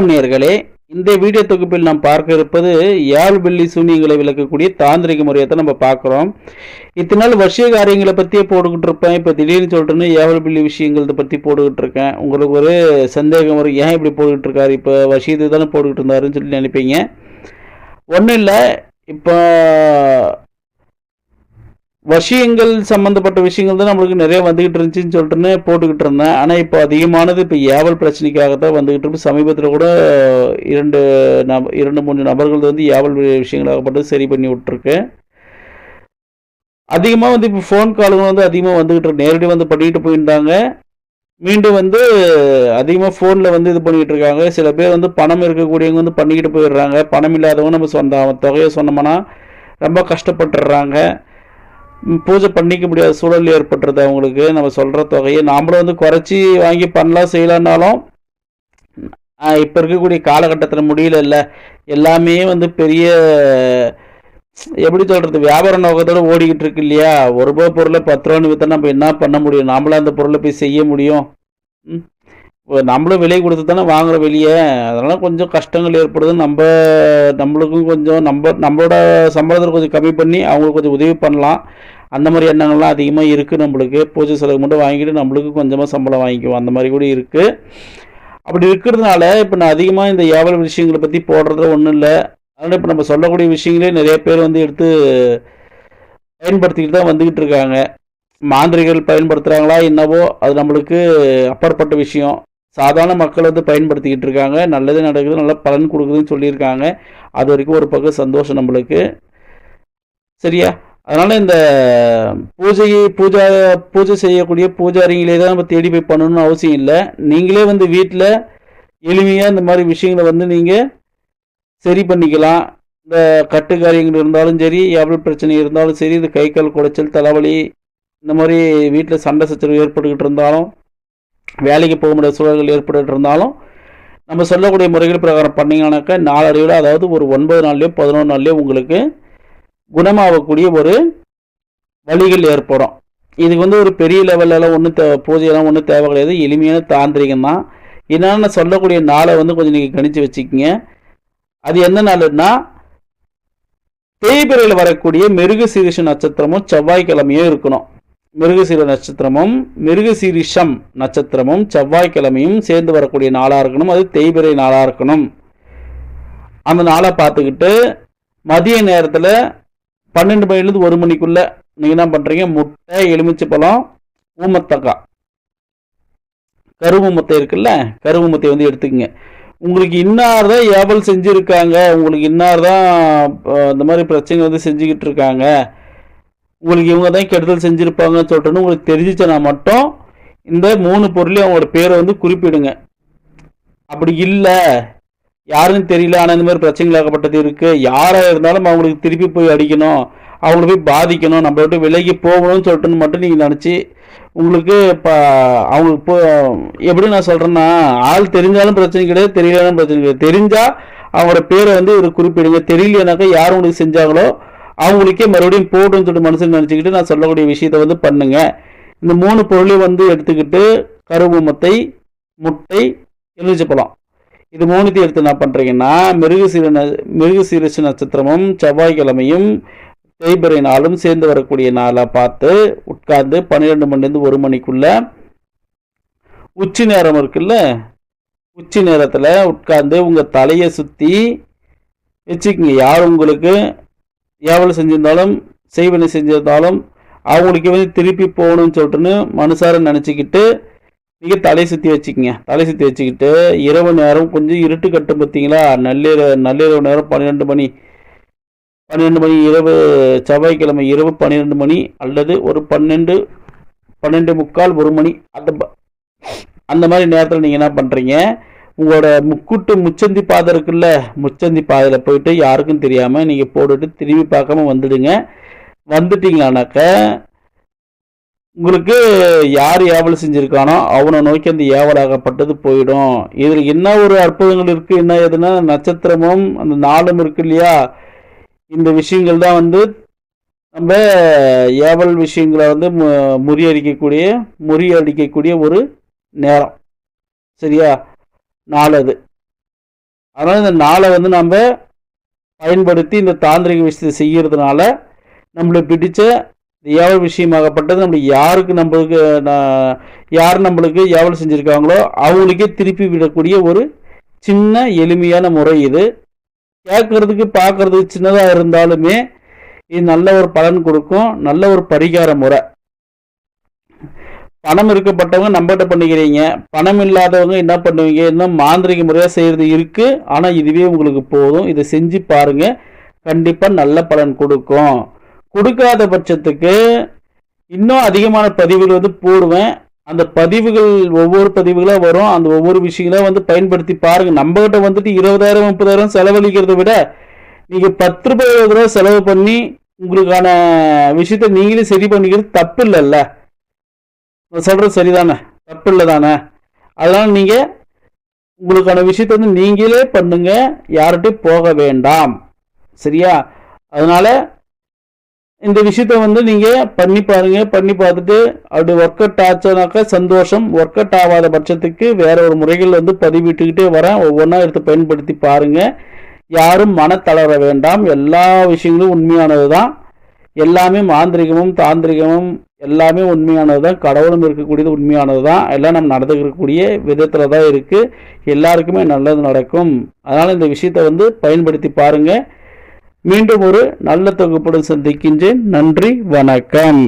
வணக்கம் நேர்களே. இந்த வீடியோ தொகுப்பில் நாம் பார்க்க இருப்பது யாழ் வெள்ளி சூனியங்களை விளக்கக்கூடிய தாந்திரிக முறையை தான் நம்ம பார்க்குறோம். இத்தனை நாள் காரியங்களை பற்றியே போட்டுக்கிட்டு இருப்பேன். இப்போ திடீர்னு சொல்லிட்டுன்னு ஏவல் வெள்ளி விஷயங்களை பற்றி போட்டுக்கிட்டு இருக்கேன். உங்களுக்கு ஒரு சந்தேகம் வரும் ஏன் இப்படி போட்டுக்கிட்டு இருக்காரு? இப்போ வசியத்துக்கு தானே போட்டுக்கிட்டு இருந்தாருன்னு சொல்லி நினைப்பீங்க. ஒன்றும் இல்லை. இப்போ விஷயங்கள் சம்மந்தப்பட்ட விஷயங்கள் தான் நம்மளுக்கு நிறைய வந்துகிட்டு இருந்துச்சுன்னு சொல்லிட்டுன்னு போட்டுக்கிட்டு இருந்தேன். ஆனால் இப்போ அதிகமானது இப்போ ஏவல் பிரச்சனைக்காக தான் வந்துகிட்டு இருக்கு. சமீபத்தில் கூட இரண்டு நப இரண்டு மூணு நபர்கள் வந்து ஏவல் விஷயங்களாகப்பட்டு சரி பண்ணி விட்டுருக்கேன் அதிகமாக வந்து இப்போ ஃபோன் கால்கள் வந்து அதிகமாக வந்துகிட்டு இருக்கு. நேரடி வந்து பண்ணிட்டு போயிருந்தாங்க. மீண்டும் வந்து அதிகமாக ஃபோனில் வந்து இது பண்ணிக்கிட்டு இருக்காங்க. சில பேர் வந்து பணம் இருக்கக்கூடியவங்க வந்து பண்ணிக்கிட்டு போயிடுறாங்க. பணம் இல்லாதவங்க நம்ம சொந்த தொகையை சொன்னோம்னா ரொம்ப கஷ்டப்பட்டுடுறாங்க. பூஜை பண்ணிக்க முடியாத சூழல் ஏற்பட்டுருது அவங்களுக்கு. நம்ம சொல்கிற தொகையை நாமளும் வந்து குறைச்சி வாங்கி பண்ணலாம் செய்யலான்னாலும் இப்போ இருக்கக்கூடிய காலகட்டத்தில் முடியல எல்லாமே வந்து பெரிய எப்படி சொல்கிறது வியாபார நோக்கத்தோட ஓடிக்கிட்டு இருக்கு இல்லையா? ஒரு ரூபா பொருளை பத்து ரூபான்னு விற்றா நம்ம என்ன பண்ண முடியும்? நாமளும் அந்த பொருளை போய் செய்ய முடியும். ம். நம்மளும் விலை கொடுத்து தானே வாங்குறோம் வெளியே. அதனால் கொஞ்சம் கஷ்டங்கள் ஏற்படுது. நம்ம நம்மளுக்கும் கொஞ்சம் நம்ம நம்மளோட சம்பளத்தில் கொஞ்சம் கம்மி பண்ணி அவங்களுக்கு கொஞ்சம் உதவி பண்ணலாம். அந்த மாதிரி எண்ணங்கள்லாம் அதிகமாக இருக்குது நம்மளுக்கு. பூஜை செலவு மட்டும் வாங்கிட்டு நம்மளுக்கு கொஞ்சமாக சம்பளம் வாங்கிக்குவோம். அந்த மாதிரி கூட இருக்குது அப்படி இருக்கிறதுனால இப்போ நான் அதிகமாக இந்த ஏவல் விஷயங்களை பற்றி போடுறது ஒன்றும் இல்லை. அதனால் இப்போ நம்ம சொல்லக்கூடிய விஷயங்களே நிறைய பேர் வந்து எடுத்து பயன்படுத்திக்கிட்டு தான் வந்துக்கிட்டு இருக்காங்க. மாந்திரிகள் பயன்படுத்துகிறாங்களா என்னவோ அது நம்மளுக்கு அப்பாற்பட்ட விஷயம். சாதாரண மக்கள் வந்து பயன்படுத்திக்கிட்டு இருக்காங்க. நல்லது நடக்குது நல்ல பலன் கொடுக்குதுன்னு சொல்லியிருக்காங்க. அது வரைக்கும் ஒரு பக்கம் சந்தோஷம் நம்மளுக்கு. சரியா? அதனால் இந்த பூஜையை பூஜா பூஜை செய்யக்கூடிய பூஜாரிங்களே தான் நம்ம தேடி போய் பண்ணணும்னு அவசியம் இல்லை. நீங்களே வந்து வீட்டில் எளிமையாக இந்த மாதிரி விஷயங்களை வந்து நீங்கள் சரி பண்ணிக்கலாம். இந்த கட்டு காரியங்கள் இருந்தாலும் சரி எவ்வளோ பிரச்சனை இருந்தாலும் சரி இந்த கை கால் குடைச்சல் தலைவலி இந்த மாதிரி வீட்டில் சண்டை சச்சரவு ஏற்பட்டுக்கிட்டு இருந்தாலும் வேலைக்கு போக முடியாத சூழல்கள் ஏற்பட்டுட்டு இருந்தாலும் நம்ம சொல்லக்கூடிய முறைகள் பிரகாரம் பண்ணீங்கன்னாக்கா நாளடைவில் அதாவது ஒரு ஒன்பது நாள்லையோ பதினொன்று நாள்லேயோ உங்களுக்கு குணமாகக்கூடிய ஒரு வழிகள் ஏற்படும். இதுக்கு வந்து ஒரு பெரிய லெவல்லலாம் ஒன்றும் தே பூஜையெல்லாம் ஒன்றும் தேவை கிடையாது. எளிமையான தாந்திரிகம் தான். என்னென்னு சொல்லக்கூடிய நாளை வந்து கொஞ்சம் நீங்கள் கணித்து வச்சுக்கிங்க. அது எந்த நாளுன்னா தேய்பிரையில் வரக்கூடிய மிருகசீரிஷ நட்சத்திரமும் செவ்வாய்க்கிழமையும் இருக்கணும். மிருகசீர நட்சத்திரமும் மிருகசீரிஷம் நட்சத்திரமும் செவ்வாய்க்கிழமையும் சேர்ந்து வரக்கூடிய நாளாக இருக்கணும். அது தேய்பிரை நாளாக இருக்கணும். அந்த நாளை பார்த்துக்கிட்டு மதிய நேரத்தில் பன்னெண்டு மணிலேருந்து ஒரு மணிக்குள்ள நீங்கள் என்ன பண்ணுறீங்க முட்டை எலுமிச்சை பழம் ஊமத்தக்காய். கருவு முத்தை இருக்குல்ல? கருவு முத்தை வந்து எடுத்துக்கங்க. உங்களுக்கு இன்னார் தான் ஏவல் செஞ்சுருக்காங்க. உங்களுக்கு இன்னார் தான் இந்த மாதிரி பிரச்சனை வந்து செஞ்சுக்கிட்டு இருக்காங்க. உங்களுக்கு இவங்க தான் கெடுதல் செஞ்சுருப்பாங்கன்னு சொல்லிட்டு உங்களுக்கு தெரிஞ்சிச்சுன்னா மட்டும் இந்த மூணு பொருளையும் அவங்களோட பேரை வந்து குறிப்பிடுங்க. அப்படி இல்லை. யாருன்னு தெரியல. ஆனால் இந்த மாதிரி பிரச்சனைகளாகப்பட்டது இருக்குது யாராக இருந்தாலும் அவங்களுக்கு திருப்பி போய் அடிக்கணும். அவங்கள போய் பாதிக்கணும். நம்ம விட்டு விலகி போகணும்னு சொல்லிட்டுன்னு மட்டும் நீங்கள் நினச்சி உங்களுக்கு இப்போ அவங்களுக்கு இப்போ எப்படி நான் சொல்கிறேன்னா ஆள் தெரிஞ்சாலும் பிரச்சனை கிடையாது தெரியலனாலும் பிரச்சனை கிடையாது. தெரிஞ்சால் அவங்களோட பேரை வந்து ஒரு குறிப்பிடுங்க. தெரியலனாக்கா யார் உங்களுக்கு செஞ்சாங்களோ அவங்களுக்கே மறுபடியும் போட்டுன்னு சொல்லிட்டு மனசில் நினச்சிக்கிட்டு நான் சொல்லக்கூடிய விஷயத்த வந்து பண்ணுங்க. இந்த மூணு பொருளையும் வந்து எடுத்துக்கிட்டு கருவுமத்தை முட்டை எலுமிச்சப்பழம் இது மூணுத்தையும் எடுத்து என்ன பண்ணுறீங்கன்னா மிருகசீர ந நட்சத்திரமும் செவ்வாய்க்கிழமையும் தேய்பிறை நாளும் சேர்ந்து வரக்கூடிய நாளாக பார்த்து உட்கார்ந்து பன்னிரெண்டு மணிலேருந்து ஒரு மணிக்குள்ள உச்சி நேரம் இருக்குல்ல உச்சி நேரத்தில் உட்கார்ந்து உங்கள் தலையை சுற்றி வச்சுக்கோங்க. யார் உங்களுக்கு ஏவல் செஞ்சிருந்தாலும் செய்வனை செஞ்சிருந்தாலும் அவங்களுக்கு வந்து திருப்பி போகணும்னு சொல்லிட்டுன்னு மனுஷார நினச்சிக்கிட்டு நீங்கள் தலை சுற்றி வச்சுக்கோங்க. தலை சுற்றி வச்சுக்கிட்டு இரவு நேரம் கொஞ்சம் இருட்டு கட்டும் பார்த்தீங்களா நள்ளிரவு நள்ளிரவு நேரம் பன்னிரெண்டு மணி. பன்னிரெண்டு மணி இரவு செவ்வாய்க்கிழமை இரவு பன்னிரெண்டு மணி அல்லது ஒரு பன்னெண்டு பன்னெண்டு முக்கால் ஒரு மணி அந்த ப- அந்த மாதிரி நேரத்தில் நீங்கள் என்ன பண்ணுறீங்க உங்களோட முக்குட்டு முச்சந்தி பாதை இருக்குல்ல முச்சந்தி பாதையில் போயிட்டு யாருக்கும் தெரியாமல் நீங்கள் போட்டுட்டு திரும்பி பார்க்காம வந்துடுங்க. வந்துட்டீங்களானாக்க உங்களுக்கு யார் ஏவல் செஞ்சுருக்கானோ அவனை நோக்கி அந்த ஏவலாகப்பட்டது போயிடும். இதில் என்ன ஒரு அற்புதங்கள் இருக்குது என்ன ஏதுன்னா நட்சத்திரமும் அந்த நாளும் இருக்கு இல்லையா? இந்த விஷயங்கள் தான் வந்து நம்ம ஏவல் விஷயங்களை வந்து மு- முறியடிக்கக்கூடிய முறியடிக்கக்கூடிய ஒரு நேரம். சரியா? நாள் அது அதனால் இந்த நாளை வந்து நம்ம பயன்படுத்தி இந்த தாந்திரிக விஷயத்தை செய்கிறதுனால நம்மளுக்கு பிடிச்ச இந்த விஷயமாகப்பட்டது நம்மளுக்கு யாருக்கு நம்மளுக்கு நான் யார் நம்மளுக்கு எவ்வளோ செஞ்சுருக்காங்களோ அவங்களுக்கே திருப்பி விடக்கூடிய ஒரு சின்ன எளிமையான முறை இது. கேட்கறதுக்கு பார்க்கறதுக்கு சின்னதாக இருந்தாலுமே இது நல்ல ஒரு பலன் கொடுக்கும் நல்ல ஒரு பரிகார முறை. பணம் இருக்கப்பட்டவங்க நம்மகிட்ட பண்ணிக்கிறீங்க. பணம் இல்லாதவங்க என்ன பண்ணுவீங்க? இன்னும் மாந்திரிக முறையாக செய்கிறது இருக்குது ஆனால் இதுவே உங்களுக்கு போதும். இதை செஞ்சு பாருங்க. கண்டிப்பாக நல்ல பலன் கொடுக்கும். கொடுக்காத பட்சத்துக்கு இன்னும் அதிகமான பதிவுகள் வந்து போடுவேன். அந்த பதிவுகள் ஒவ்வொரு பதிவுகளாக வரும். அந்த ஒவ்வொரு விஷயங்களும் வந்து பயன்படுத்தி பாருங்கள் நம்மகிட்ட வந்துட்டு இருபதாயிரம் முப்பதாயிரம் செலவழிக்கிறத விட நீங்கள் பத்து ரூபாய் இருபது ரூபா செலவு பண்ணி உங்களுக்கான விஷயத்த நீங்களே சரி பண்ணிக்கிறது தப்பு இல்லைல்ல. சொல்கிறது சரிதானே? தப்பு இல்லை தானே அதனால் நீங்கள் உங்களுக்கான விஷயத்த வந்து நீங்களே பண்ணுங்க யார்கிட்டையும் போக வேண்டாம். சரியா? அதனால் இந்த விஷயத்த வந்து நீங்கள் பண்ணி பாருங்கள் பண்ணி பார்த்துட்டு அப்படி ஒர்க் அவுட் ஆச்சுனாக்கா சந்தோஷம். ஒர்க் அவுட் ஆகாத பட்சத்துக்கு வேற ஒரு முறைகள் வந்து பதிவிட்டுக்கிட்டே வரேன். ஒவ்வொன்றா எடுத்து பயன்படுத்தி பாருங்கள் யாரும் மனத்தளர வேண்டாம். எல்லா விஷயங்களும் உண்மையானது தான் எல்லாமே மாந்திரிகமும் தாந்திரிகமும் எல்லாமே உண்மையானது தான் கடவுளும் இருக்கக்கூடியது உண்மையானது தான் எல்லாம் நம்ம நடந்துக்கக்கூடிய விதத்தில் தான் இருக்குது எல்லாருக்குமே நல்லது நடக்கும். அதனால் இந்த விஷயத்தை வந்து பயன்படுத்தி பாருங்கள் மீண்டும் ஒரு நல்ல தொகுப்புடன் சந்திக்கின்றேன். நன்றி வணக்கம்.